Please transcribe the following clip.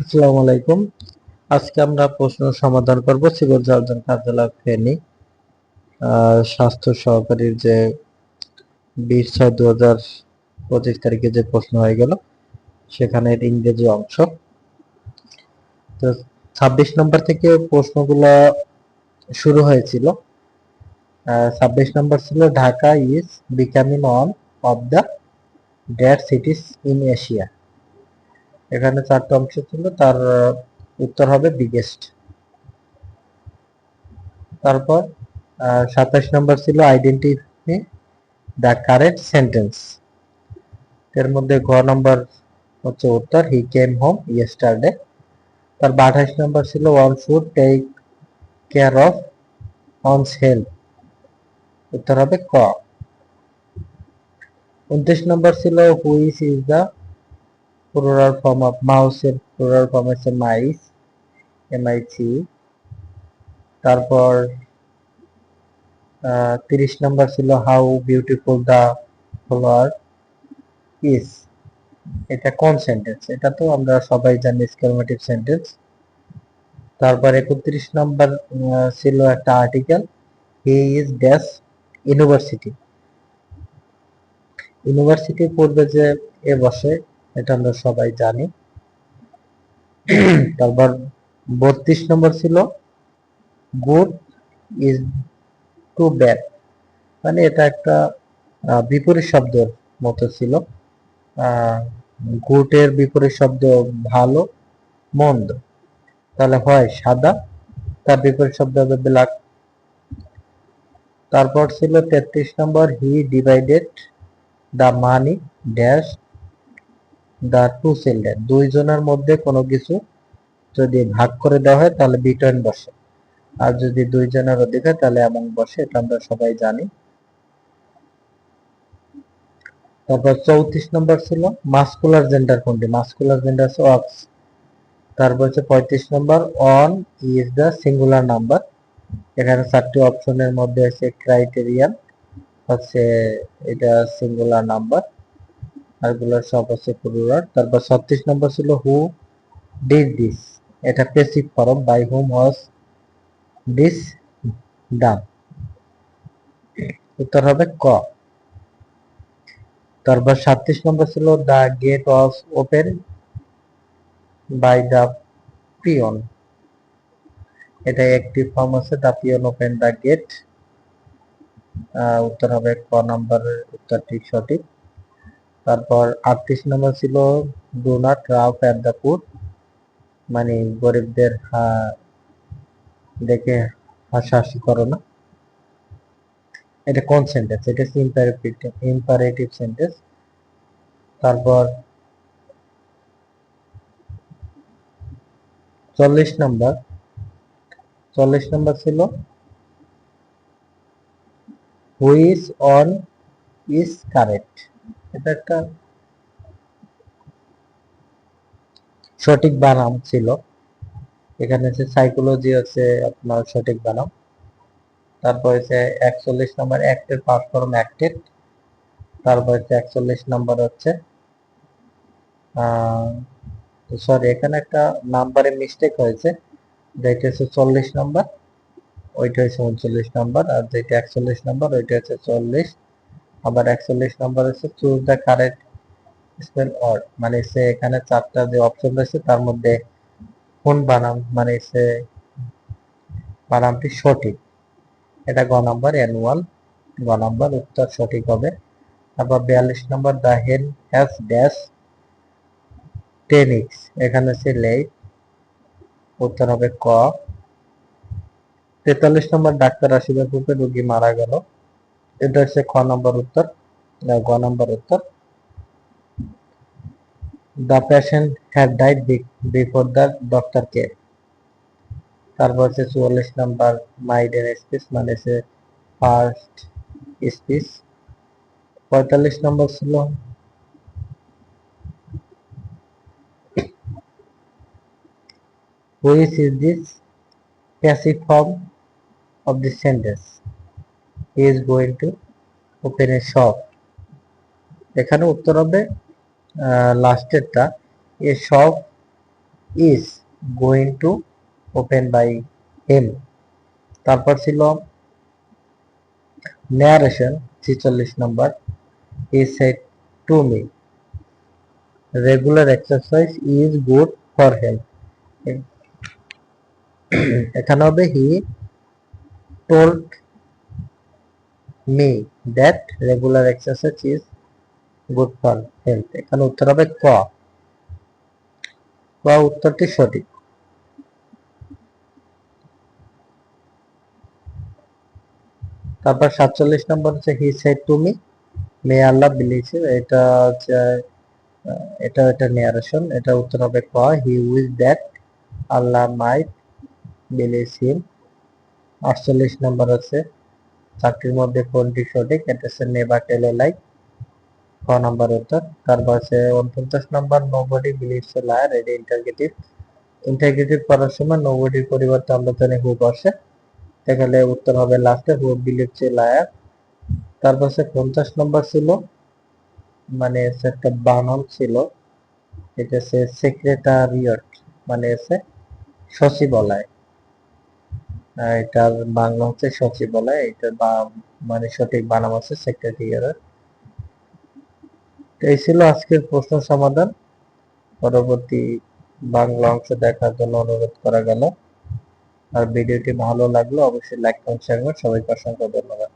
আসসালামু আলাইকুম। আজকে আমরা প্রশ্ন সমাধান করব সিভিল সার্জন কার্যালয় ফেনী। স্বাস্থ্য সহকারীর যে বিশ ছয় দু হাজার পঁচিশ তারিখে যে প্রশ্ন হয়ে গেল, সেখানের ইংরেজি অংশ। তো ছাব্বিশ নম্বর থেকে প্রশ্নগুলো শুরু হয়েছিল। ছাব্বিশ নম্বর ছিল, Dhaka is becoming one of the dead cities in Asia এখানে চারটা অংশ ছিল, তার উত্তর হবে বিগেস্ট তারপর সাতাশ নম্বর ছিল আইডেন্টিফাই দ্য কারেক্ট সেন্টেন্স এর মধ্যে গ নম্বর হচ্ছে উত্তর হি কেম হোম ইয়েস্টারডে তারপর আঠাশ নম্বর ছিল one should take care of one's health উত্তর হবে ক। উনত্রিশ নম্বর ছিল which is the plural form of mouse এর, plural form হচ্ছে মাইস এম আই সি তারপর তিরিশ নম্বর ছিল how beautiful the flower is এটা কোন সেন্টেন্স এটা তো আমরা সবাই জানি এক্সক্লেমেটিভ সেন্টেন্স তারপর একত্রিশ নম্বর ছিল একটা article he is dash university ইউনিভার্সিটির পূর্বে যে এ বসে এটা আমরা সবাই জানি। তারপর বত্রিশ নম্বর ছিল গুড ইজ টু ব্যাড মানে এটা একটা বিপরীত শব্দের মতো ছিল। গুটের বিপরীত শব্দ ভালো, মন্দ। তাহলে হয় সাদা, তার বিপরীত শব্দ হবে ব্ল্যাক তারপর ছিল তেত্রিশ নম্বর he divided the money dash the two children দুইজনের মধ্যে কোনো কিছু যদি ভাগ করে দেওয়া হয়, তাহলে বিটয়েন বসে। আর যদি দুইজনের অধিক হয় তাহলে এমন বসে, এটা আমরা সবাই জানি। তারপর চৌত্রিশ নম্বর ছিল মাস্কুলার জেন্ডার কোনটি? মাস্কুলার জেন্ডার হচ্ছে অক্স তারপর হচ্ছে পঁয়ত্রিশ নম্বর on is the singular number এখানে চারটি অপশনের মধ্যে আছে ক্রাইটেরিয়ান হচ্ছে এটা সিঙ্গুলার নাম্বার আরগুলো সব আছে প্লুরাল তারপর ছত্রিশ নম্বর ছিল হু ডিড দিস এটা passive form by whom was this done উত্তর হবে ক। তারপর সাতত্রিশ নম্বর ছিল the gate was open by the peon এটা একটি ফর্ম আছে the peon open the gate উত্তর হবে ক নম্বরের উত্তরটি সঠিক। তারপর আটত্রিশ নম্বর ছিল do not laugh at the poor মানে গরিবদের দেখে হাসাহাসি করো না। এটা কোন সেন্টেন্স এটা হচ্ছে ইম্পারেটিভ ইম্পারেটিভ সেন্টেন্স তারপর চল্লিশ নম্বর। চল্লিশ নম্বর ছিল হুইস অন ইজ কারেক্ট এটা একটা সঠিক বানাম ছিল। এখানে হচ্ছে সাইকোলজি হচ্ছে আপনার সঠিক বানাম তারপর হচ্ছে একচল্লিশ নম্বর অ্যাক্টের পাস ফর্ম অ্যাক্টেড তারপর হচ্ছে একচল্লিশ নম্বর হচ্ছে সরি এখানে একটা নাম্বারে মিস্টেক হয়েছে। যেটা হচ্ছে চল্লিশ নম্বর, ওইটা হচ্ছে উনচল্লিশ নম্বর, আর যেটা একচল্লিশ নম্বর, ওইটা হচ্ছে চল্লিশ। আবার একচল্লিশ নম্বর হচ্ছে choose the correct spell word মানে সে এখানে চারটা যে অপশন রয়েছে, তার মধ্যে কোন বানাম মানে সে বানামটি সঠিক। এটা গ নাম্বার অ্যানুয়াল গ নাম্বার উত্তর সঠিক হবে। তারপর বিয়াল্লিশ নম্বর the hen has dash ten eggs এখানে সে লেট উত্তর হবে ক। তেতাল্লিশ নম্বর ডাক্তার আসিবার পূর্বে রোগী মারা গেল। এটা হচ্ছে খ নম্বর উত্তর গ নম্বর উত্তর। The patient had died before the doctor care তারপর হচ্ছে চুয়াল্লিশ নাম্বার মাইডেন স্পিচ মানে সে ফার্স্ট স্পিচ পঁয়তাল্লিশ নম্বর ছিল। Which is this passive form of the sentence? He is going to open a shop. এখানে উত্তর হবে লাস্টেরটা a shop is going to open by him তারপর ছিল ন্যারেশন ছিচল্লিশ নম্বর he said to me regular exercise is good for health এখানে হবে he told me that regular exercise is good for health এখানে উত্তর হবে ক। ক উত্তরটি সঠিক। তারপর সাতচল্লিশ নম্বর হচ্ছে he said to me Allah বিলিছে এটা হচ্ছে এটা এটা নেয়ারেশন এটা উত্তর হবে ক। হি উইজ দ্যাট আল্লাহ মাইট হিম আটচল্লিশ নম্বর আছে চারটির মধ্যে কোনটি সঠিক এটা হচ্ছে নেভার টেল লাইক ক নম্বর উত্তর তারপর আছে উনপঞ্চাশ নম্বর নোবডি বিলিভস লায়ার এটা ইন্টারগেটিভ ইন্টারগেটিভ করার সময় নোবডির পরিবর্তে আমরা জানি হু বসে। তাহলে উত্তর হবে লাস্টে হু বিলিভস লায়ার তারপর হচ্ছে পঞ্চাশ নম্বর ছিল মানে একটা বানান ছিল। এটা হচ্ছে সেক্রেটারিয়েট মানে হচ্ছে সচিবালয়। এটার বাংলা হচ্ছে সচিবালয়, এটার মানে সঠিক বানাম আছে সেক্রেটারিয়েট এই ছিল আজকের প্রশ্ন সমাধান। পরবর্তী বাংলা অংশ দেখার জন্য অনুরোধ করা গেল। আর ভিডিওটি ভালো লাগল অবশ্যই লাইক কমেন্ট শেয়ার করবেন সবাইকে অসংখ্য ধন্যবাদ।